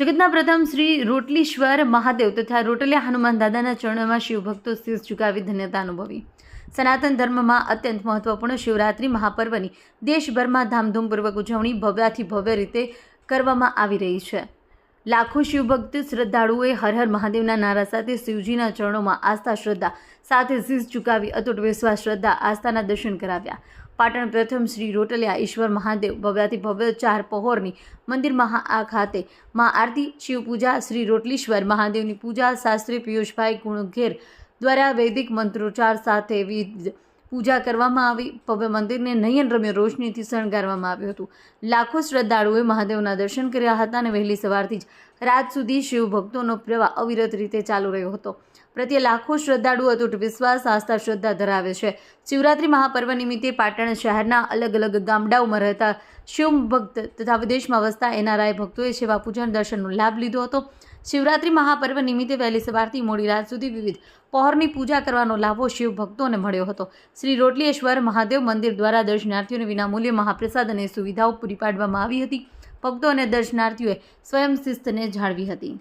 સુરતના પ્રથમ શ્રી રોટલીશ્વર મહાદેવ તથા રોટલિયા હનુમાન દાદાના ચરણોમાં શિવભક્તો શીશ ઝુકાવી ધન્યતા અનુભવી. સનાતન ધર્મમાં અત્યંત મહત્વપૂર્ણ શિવરાત્રિ મહાપર્વની દેશભરમાં ધામધૂમપૂર્વક ઉજવણી ભવ્યાથી ભવ્ય રીતે કરવામાં આવી રહી છે. લાખો શિવભક્ત શ્રદ્ધાળુઓએ હર હર મહાદેવના નારા સાથે શિવજીના ચરણોમાં આસ્થા, શ્રદ્ધા સાથે શીશ ઝુકાવી અતૂટ વિશ્વાસ, શ્રદ્ધા, આસ્થાના દર્શન કરાવ્યા. પાટણ પ્રથમ શ્રી રોટલિયા ઈશ્વર મહાદેવ ભવ્યાથી ભવ્ય ચાર પહોરની મંદિર મહા ખાતે મા આરતી શિવપૂજા શ્રી રોટલીશ્વર મહાદેવની પૂજા શાસ્ત્રી પિયુષભાઈ ગુણઘેર દ્વારા વૈદિક મંત્રોચ્ચાર સાથે વિવિધ પૂજા કરવામાં આવી. ભવ્ય મંદિરને નયનરમ્ય રોશનીથી શણગારવામાં આવ્યું હતું. લાખો શ્રદ્ધાળુઓએ મહાદેવના દર્શન કર્યા હતા અને વહેલી સવારથી જ રાત સુધી શિવ ભક્તોનો પ્રવાહ અવિરત રીતે ચાલુ રહ્યો હતો. પ્રત્યે લાખો શ્રદ્ધાળુઓ અતૂટ વિશ્વાસ, આસ્થા, શ્રદ્ધા ધરાવે છે. શિવરાત્રિ મહાપર્વ નિમિત્તે પાટણ શહેરના અલગ અલગ ગામડાઓમાં રહેતા શિવ ભક્ત તથા વિદેશમાં વસતા એનઆરઆઈ ભક્તોએ સેવા પૂજન દર્શનનો લાભ લીધો હતો. શિવરાત્રિ મહાપર્વ નિમિત્તે વહેલી સવારથી મોડી રાત સુધી વિવિધ પહોરની પૂજા કરવાનો લાભો શિવ ભક્તોને મળ્યો હતો. શ્રી રોટલીશ્વર મહાદેવ મંદિર દ્વારા દર્શનાર્થીઓને વિનામૂલ્યે મહાપ્રસાદ અને સુવિધાઓ પૂરી પાડવામાં આવી હતી. ભક્તો અને દર્શનાર્થીઓએ સ્વયં શિસ્તને જાળવી હતી.